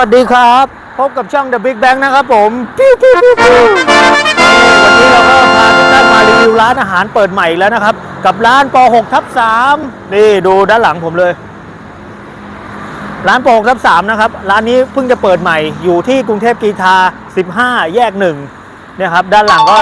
วัสดีครับ พบกับช่อง The Big Bang นะครับผมปิ้วปิ้วปิ้วปิ้ววันนี้เราก็พาทุกท่านมารีวิวร้านอาหารเปิดใหม่แล้วนะครับ กับร้านป6ทับ3นี่ดูด้านหลังผมเลย ร้านป6ทับ3นะครับ ร้านนี้เพิ่งจะเปิดใหม่อยู่ที่กรุงเทพกรีฑา15 แยกหนึ่งเนี่ยครับ ด้านหลังก็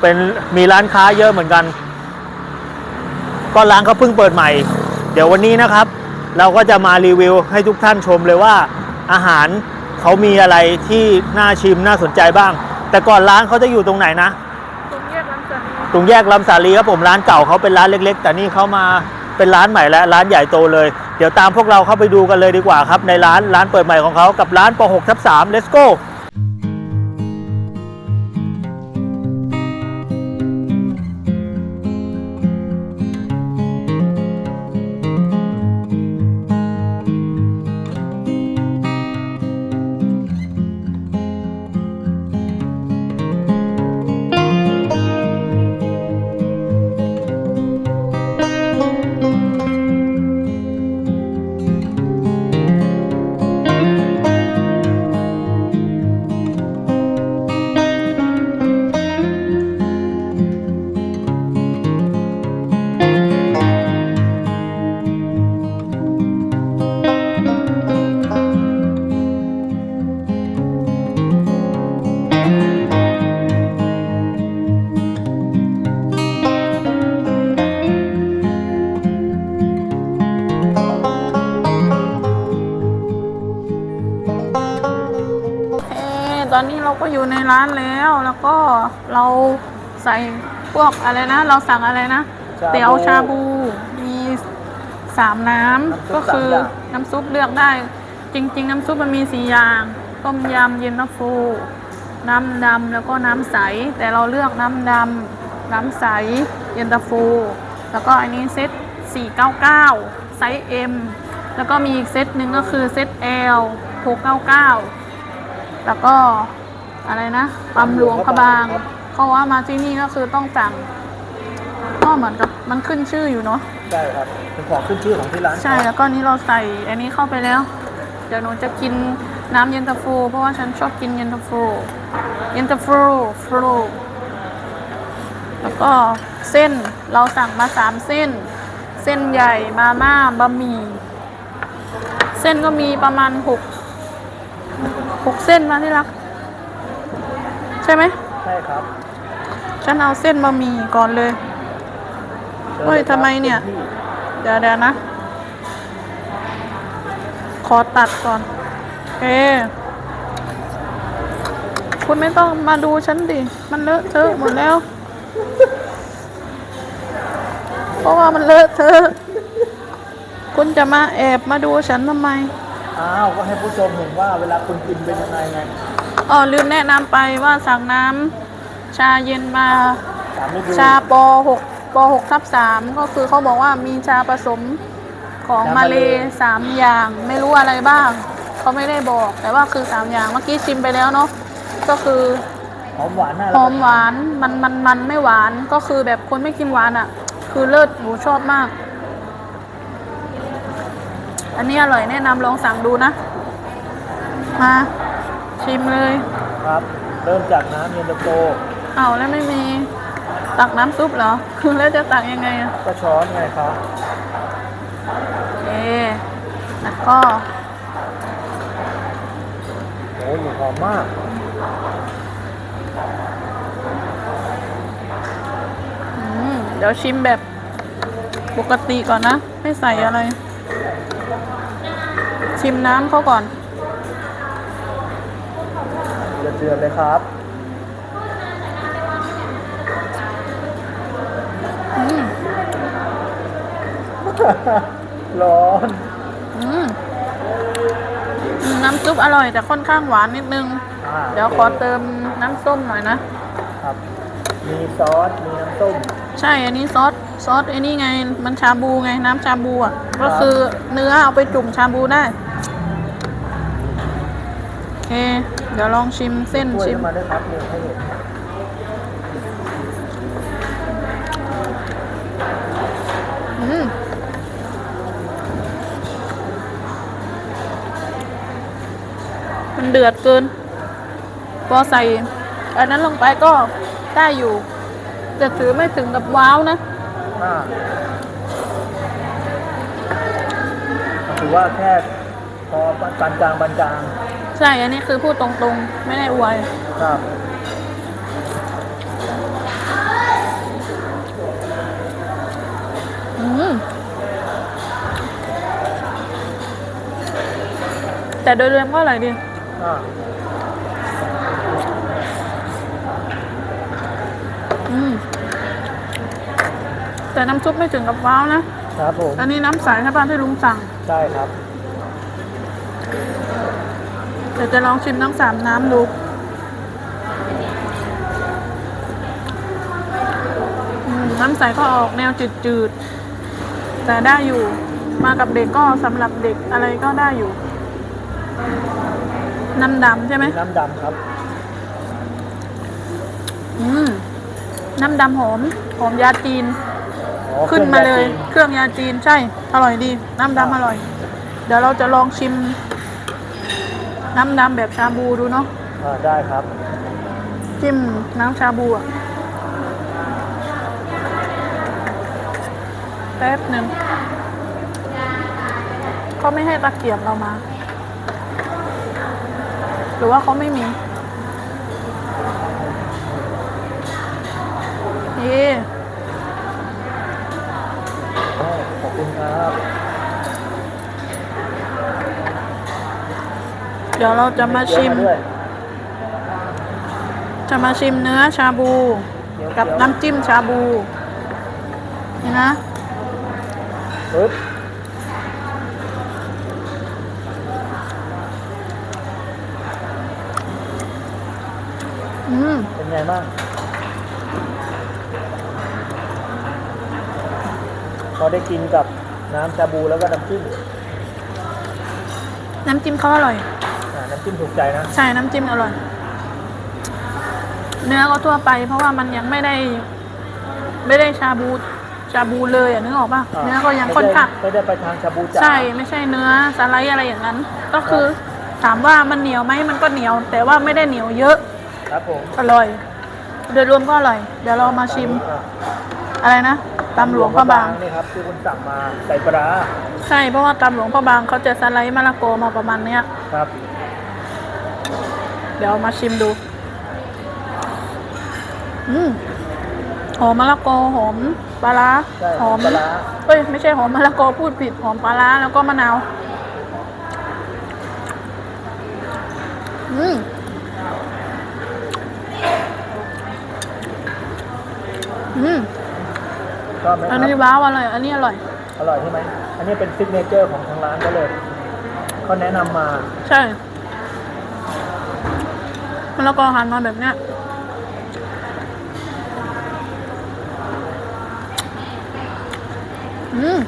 เป็นมีร้านค้าเยอะเหมือนกัน ก็ร้านเขาเพิ่งเปิดใหม่ เดี๋ยววันนี้นะครับเราก็จะมารีวิวให้ทุกท่านชมเลยว่า อาหารเขามีอะไรที่น่าชิมน่าสนใจบ้าง แต่ก่อนร้านเขาจะอยู่ตรงไหนนะ ตรงแยกลำสันตรงแยกลำสาลีครับผมร้านเก่าเขาเป็นร้านเล็ก ๆ แต่นี่เขามาเป็นร้านใหม่แล้วร้านใหญ่โตเลย เดี๋ยวตามพวกเราเข้าไปดูกันเลยดีกว่าครับในร้านร้านเปิดใหม่ของเขากับร้านป 6 ทับ3 let's go เราใส่พวกอะไรนะ เราสั่งอะไรนะชาบู เตี๋ยวชาบูมีสามน้ำน้ำซุปก็คือสามอย่าง น้ำซุปเลือกได้ จริง ๆ น้ำซุปมันมีสี่อย่าง ต้มยำเย็นตาโฟ น้ำดำแล้วก็น้ำใส แต่เราเลือกน้ำดำน้ำใสเย็นตาโฟ แล้วก็อันนี้เซต499 ไซส์ M แล้วก็มีอีกเซตหนึ่งก็คือเซต L 699 แล้วก็อะไรนะ ปั๊มหลวงพระบาง เขาว่ามาที่นี่ก็คือต้องสั่งก็เหมือนกับมันขึ้นชื่ออยู่เนาะใช่ครับเป็นของขึ้นชื่อของที่ร้านใช่แล้วก็นี้เราใส่อันนี้เข้าไปแล้ว เดี๋ยวหนูจะกินน้ำเย็นตาโฟเพราะว่าฉันชอบกินเย็นตาโฟเย็นตาโฟโฟลแล้วก็เส้นเราสั่งมาสามเส้น เส้นใหญ่มาม่าบะหมี่เส้นก็มีประมาณหกหกเส้นมาที่รัก ใช่ไหมใช่ครับฉันเอาเส้นบะหมี่ก่อนเลย เฮ้ยทำไมเนี่ย เดี๋ยวเดี๋ยวนะ ขอตัดก่อน เอ คุณไม่ต้องมาดูฉันดิ มันเลอะเทอะหมดแล้ว เพราะว่ามันเลอะเทอะ คุณจะมาแอบมาดูฉันทำไม อ้าว ก็ให้ผู้ชมเห็นว่าเวลาคุณกินเป็นยังไงไง อ๋อลืมแนะนำไปว่าสั่งน้ำชาเย็นมา สามฤดูชาป .6 ป .6 ทับ3ก็คือเขาบอกว่ามีชาผสมของชามามาเลเลสามอย่างไม่รู้อะไรบ้าง เขาไม่ได้บอก แต่ว่าคือสามอย่างเมื่อกี้ชิมไปแล้วเนาะก็คือหอมหวานน่าหรับอมหวานมันมันมันไม่หวานก็คือแบบคนไม่กินหวานอะ่ะ คือเลิศหนูชอบมาก อันนี้อร่อยแนะนำลองสั่งดูนะมา ชิมเลย ครับ เริ่มจากน้ำเย็นตาโฟเอาแล้วไม่มี ตักน้ำซุปเหรอ คือแล้วจะตักยังไงอะก็ช้อนไงครับโอเคแล้วก็โอ้ยหอมมาก อืมเดี๋ยวชิมแบบปกติก่อนนะ ไม่ใส่อะไร ชิมน้ำเขาก่อน เดือดๆเลยครับอืมร้อนอืมอืมน้ำซุปอร่อยแต่ค่อนข้างหวานนิดนึง อ่าเดี๋ยวขอเติมน้ำส้มหน่อยนะ ครับ มีซอส มีน้ำส้ม ใช่ อันนี้ซอส ซอสไอ้นี่ไง มันชาบูไง น้ำชาบูอะ ก็คือเนื้อเอาไปจุ่มชาบูได้ โอเค เดี๋ยวลองชิมเส้นถ้วยชิมขึ้นมาด้วยครับเนี่ยให้เห็นอืมเดือดเกิน พอใส่ อันนั้นลงไปก็ได้อยู่แต่ถือไม่ถึงกับว้าวนะอ่าถือว่าแค่พอปานกลางปานกลาง ใช่ อันนี้คือพูดตรงๆ ไม่ได้อวย ครับอืมแต่โดยรวมก็อร่อยดี อ่าอืม แต่น้ำซุปไม่ถึงกับว้าวนะ ครับผม อันนี้น้ำใสใช่ป่ะที่ลุงสั่ง ใช่ครับเดี๋ยวจะลองชิมทั้งสามน้ำดูอืมน้ำใสก็ออกแนวจืดๆ แต่ได้อยู่มากับเด็กก็สำหรับเด็กอะไรก็ได้อยู่ น้ำดำใช่ไหมน้ำดำครับ อืม น้ำดำหอม หอมยาจีน อ๋อขึ้นมาเลยครื่องยาจีนเครื่องยาจีนใช่ อร่อยดี น้ำดำอร่อย เดี๋ยวเราจะลองชิม น้ำดำแบบชาบูดูเนาะอ่าได้ครับ จิ้มน้ำชาบูอะแป๊บหนึ่งเขาไม่ให้ตะเกียบเรามา หรือว่าเขาไม่มีเย่อ๋อขอบคุณครับ เดี๋ยวเราจะมาชิมเกี๊ยวด้วยจะมาชิมเนื้อชาบูเกี๊ยวกับเกี๊ยวน้ำจิ้มชาบู นี่นะปึ๊บอืมเป็นไงบ้างพอได้กินกับน้ำชาบูแล้วก็น้ำจิ้ม น้ำจิ้มเขาอร่อยอ่าน้ำจิ้มถูกใจนะ ใช่น้ำจิ้มอร่อย เนื้อก็ทั่วไปเพราะว่ามันยังไม่ได้ ไม่ได้ชาบูชาบูเลยอะนึกออกป่ะาเนื้อก็ยังค่อนข้างไม่ได้ไปทางชาบูจ๋าใช่ไม่ใช่เนื้อสไลด์อะไรอย่างนั้น ก็คือถามว่ามันเหนียวไหมมันก็เหนียว แต่ว่าไม่ได้เหนียวเยอะ ครับผม อร่อย โดยรวมก็อร่อย เดี๋ยวเรามาชิมอ่าอะไรนะตำหลวงพระบางนี่ครับที่คุณสั่งมาใส่ปลาร้าใช่เพราะว่าตำหลวงพระบางเขาจะสไลด์มะละกอมาประมาณเนี้ยครับ เดี๋ยวมาชิมดู อืมหอมมะละกอหอมปลาร้าใช่หอมปลาร้า เอ้ยไม่ใช่หอมมะละกอพูดผิดหอมปลาร้าแล้วก็มะนาว อืมอืมชอบไหมคอัรันบนี้ว้าวอร่อย อันนี้อร่อย อร่อยใช่ไหมอันนี้เป็นซิกเนเจอร์ของทางร้านก็เลยเขาแนะนำมา ใช่ มะละกอหั่นมาแบบเนี้ยอืม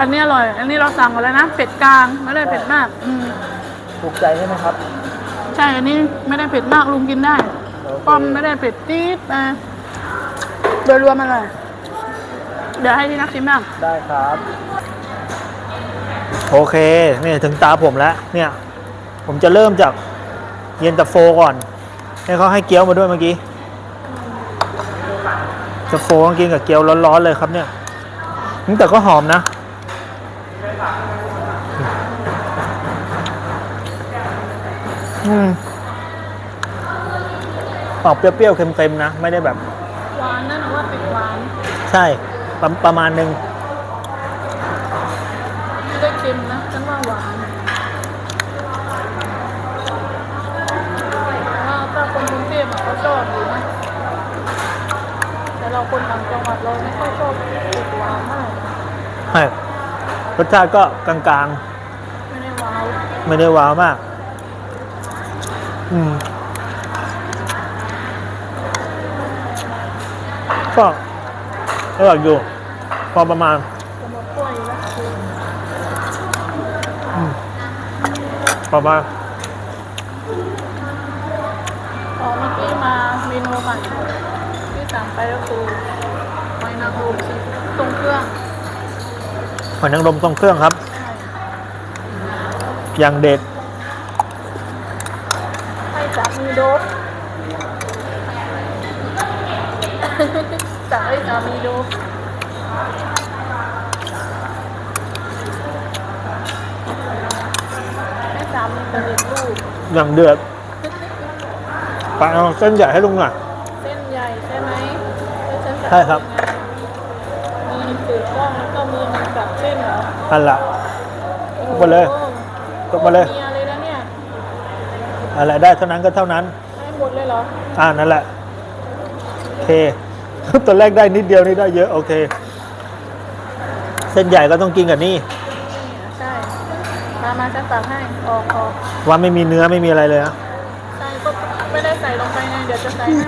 อันนี้อร่อย อันนี้เราสั่งกันแล้วนะ เผ็ดกลาง ไม่ได้เผ็ดมาก อืมถูกใจใช่ไหมครับ ใช่ อันนี้ไม่ได้เผ็ดมากลุงกินได้โอเคป้อมไม่ได้เผ็ดจี๊ดนะโดยรวมอร่อยเดี๋ยวให้ที่นักชิมบ้างได้ครับ โอเคนี่ถึงตาผมแล้วเนี่ย ผมจะเริ่มจากเย็นตาโฟก่อน ให้เขาให้เกี๊ยวมาด้วยเมื่อกี้ตาโฟต้องกินกับเกี๊ยวร้อนๆเลยครับเนี่ยอืมแต่ก็หอมนะ อืมออกเปรี้ยวๆเค็มๆนะ ไม่ได้แบบ หวานนั่นว่าติดหวาน ใช่ ประประมาณหนึ่ง นว่าหวานแต่ว่าถ้าคนกรุงเทพอะเขาชอบอยู่นะแต่เราคนต่างจังหวัดเราไม่ค่อยชอบติดหวานมากใช่รสชาติก็กลางไม่ได้ว้าวๆ ไม่ได้ว้าวมาก อืม ก็อร่อยอยู่พอประมาณ จะมากล้วยแล้วคือ ประมาณอ๋อเมื่อกี้มาเมนูใหม่ที่สั่งไปก็คือหอยนางรมทรงเครื่องหอยนางรมทรงเครื่องครับใช่อย่างเด็ดให้สามีโดบสั่งให้สามีโดบให้สามีผลิตลูก อย่างเดือดไปเอาเส้นใหญ่ให้ลุงหน่อยเส้นใหญ่ใช่ไหมแล้วฉันจะใช่ครับ มีสืบกล้องแล้วก็มีมันกับเส้นเหรออันละโอ้โหมาเลยยกมาเลย มีอะไรแล้วเนี่ยอะไรได้เท่านั้นก็เท่านั้น ให้หมดเลยเหรออ่านั่นแหละ โอเค ตอนแรกได้นิดเดียวนี่ได้เยอะ โอเค เส้นใหญ่ก็ต้องกินกับนี่นี่ใช่ มามาฉันตักให้ ออกออกว่าไม่มีเนื้อไม่มีอะไรเลยนะใช่ก็ไม่ได้ใส่ลงไปไงเดี๋ยวจะใส่ให้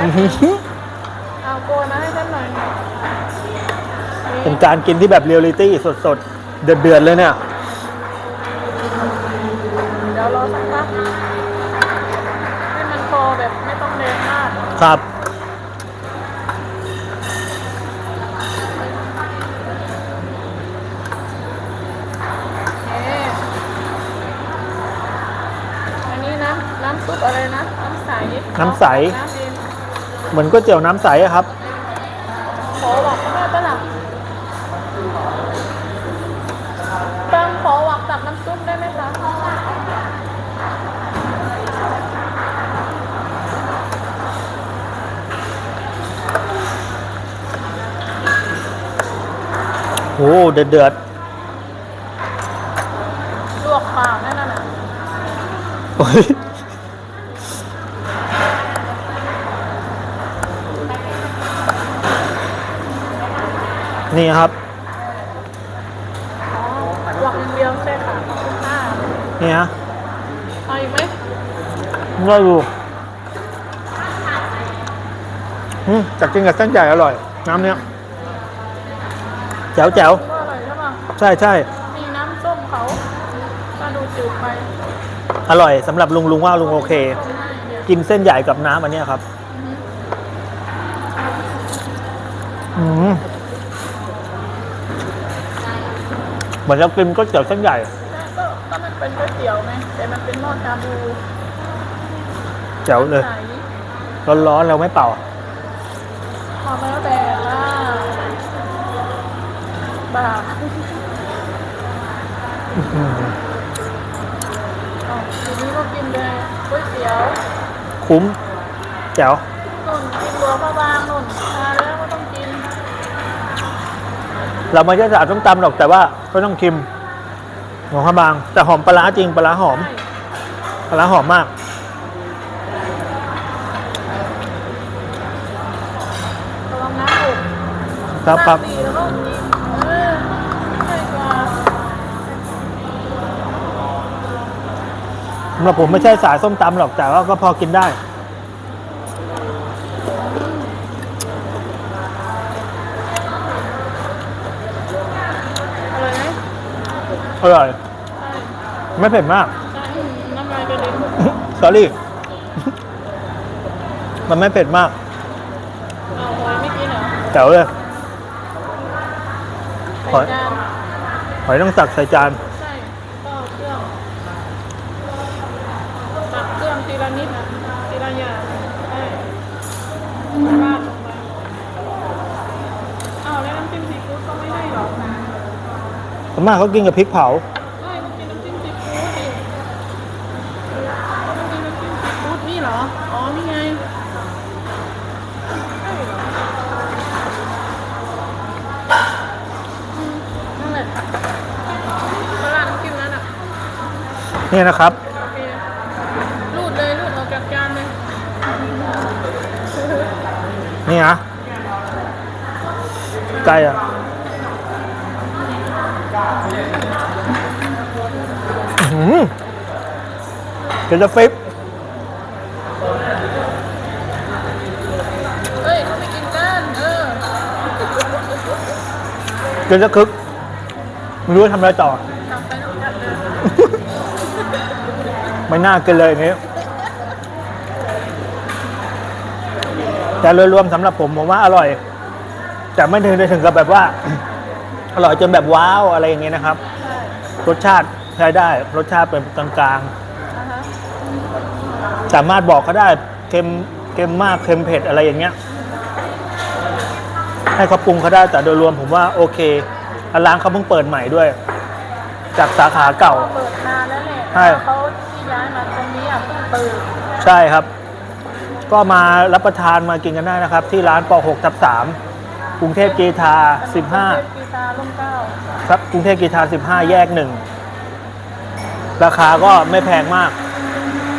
อื้อหือเอาโกยมาให้ฉันหน่อยนี่เป็นการกินที่แบบเรียลลิตี้สดๆ เดือดๆเลยเนี่ย เดี๋ยวรอสักพักให้มันพอแบบไม่ต้องแดงมาก ครับ เอ๊ะอันนี้น้ำน้ำซุปอะไรนะ น้ำใส น้ำใสน้ำเย็นเหมือนก๋วยเตี๋ยวน้ำใสอะครับขอหวักก็ได้ปะล่ะปังขอหวักตักน้ำซุปได้ไหมคะโอ้เดือดลวกปากนั่นน่ะๆโอ้ย นี่ครับอ๋อลวกอย่างเดียวใช่ค่ะอ่านี่ฮะเอาอีกไหมเราดูอืมจากกินกับเส้นใหญ่อร่อย น้ำเนี้ยแจ๋วแจ๋วก็อร่อยใช่ป่ะใช่ใช่มีน้ำส้มเขาก็ดูจืดไปอร่อยสำหรับลุงลุงว่าลุงโอเค กินเส้นใหญ่กับน้ำอันเนี้ยครับ อืม เหมือนเรากินก๋วยเตี๋ยวเส้นใหญ่ใช่ก็ก็มันเป็นก๋วยเตี๋ยวไงแต่มันเป็นหม้อชาบูแจ๋วเลย ใสร้อนๆเราไม่เป่า พอแล้วแต่ว่าบาปอืมอ๋อทีนี้ก็กินเลยก๋วยเตี๋ยว คุ้ม แจ๋ว เราไม่ใช่สาส้มตำหรอกแต่ว่าก็ต้องชิมหอมข้าวบาง แต่หอมปลาร้าจริงปลาร้าหอมใช่ปลาร้าหอมมาก ระวังน้ำหกครับครับน้ำดีแล้วก็กินเออใช่กว่าสำหรับผมไม่ใช่สายส้มตำหรอกแต่ว่าก็พอกินได้ อร่อยไหม อร่อยใช่ไม่เผ็ดมากใช่น้ำลายกระเด็น sorry มันไม่เผ็ดมากเอาหอยไม่กินเหรอแจ๋วเลยหอยใส่จานหอยต้องตักใส่จาน ส่วนมากเขากินกับพริกเผาใช่ก็กินน้ำจิ้มซีฟู้ดดิต้องกินน้ำจิ้มซีฟู้ดนี่เหรอ อ๋อ นี่ไงใช่เหรออืมนั่นแหละก็ราดน้ำจิ้มนั้นอะนี่นะครับ โอเครูดเลยรูดออกจากจานเลย นี่นะไก่อะ เดี๋ยวจะฟิปเฮ้ยเขาไม่กินกันเออเดี๋ยวจะคึกไม่รู้จะทำอะไรต่อ กลับไปต้องจัดเลยไม่น่ากินเลยอย่างนี้ แต่โดยรวมสำหรับผมผมว่าอร่อย แต่ไม่ถึงได้ถึงกับแบบว่า อร่อยจนแบบว้าวอะไรอย่างเงี้ยนะครับใช่รสชาติ ใช้ได้รสชาติเป็นกลางอ่าฮะๆ สามารถบอกเขาได้เค็มเค็มมากเค็มเผ็ดอะไรอย่างเงี้ย ให้เขาปรุงเขาได้แต่โดยรวมผมว่าโอเคแล้วร้านเขาเพิ่งเปิดใหม่ด้วย จากสาขาเก่า เปิดนานแล้วแหละใช่ เขาที่ย้ายมาตรงนี้อะเพิ่งเปิดใช่ครับ ก็มารับประทานมากินกันได้นะครับ ที่ร้านป .6 ทับ3กรุงเทพกีทาเทพกีตาร์ร่มเกล้า15ครับกรุงเทพกีทา15 แยกหนึ่ง ราคาก็ไม่แพงมาก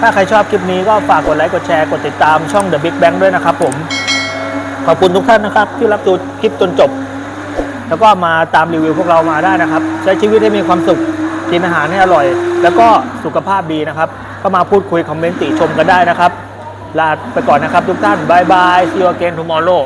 ถ้าใครชอบคลิปนี้ก็ฝากกดไลค์กดแชร์กดติดตามช่อง The Big Bang ด้วยนะครับผม ขอบคุณทุกท่านนะครับ ที่รับดูคลิปจนจบ แล้วก็มาตามรีวิวพวกเรามาได้นะครับ ใช้ชีวิตให้มีความสุขกินอาหารให้อร่อย แล้วก็สุขภาพดีนะครับ ก็มาพูดคุยคอมเมนต์ติชมกันได้นะครับ ลาไปก่อนนะครับทุกท่านบายบาย see you again tomorrow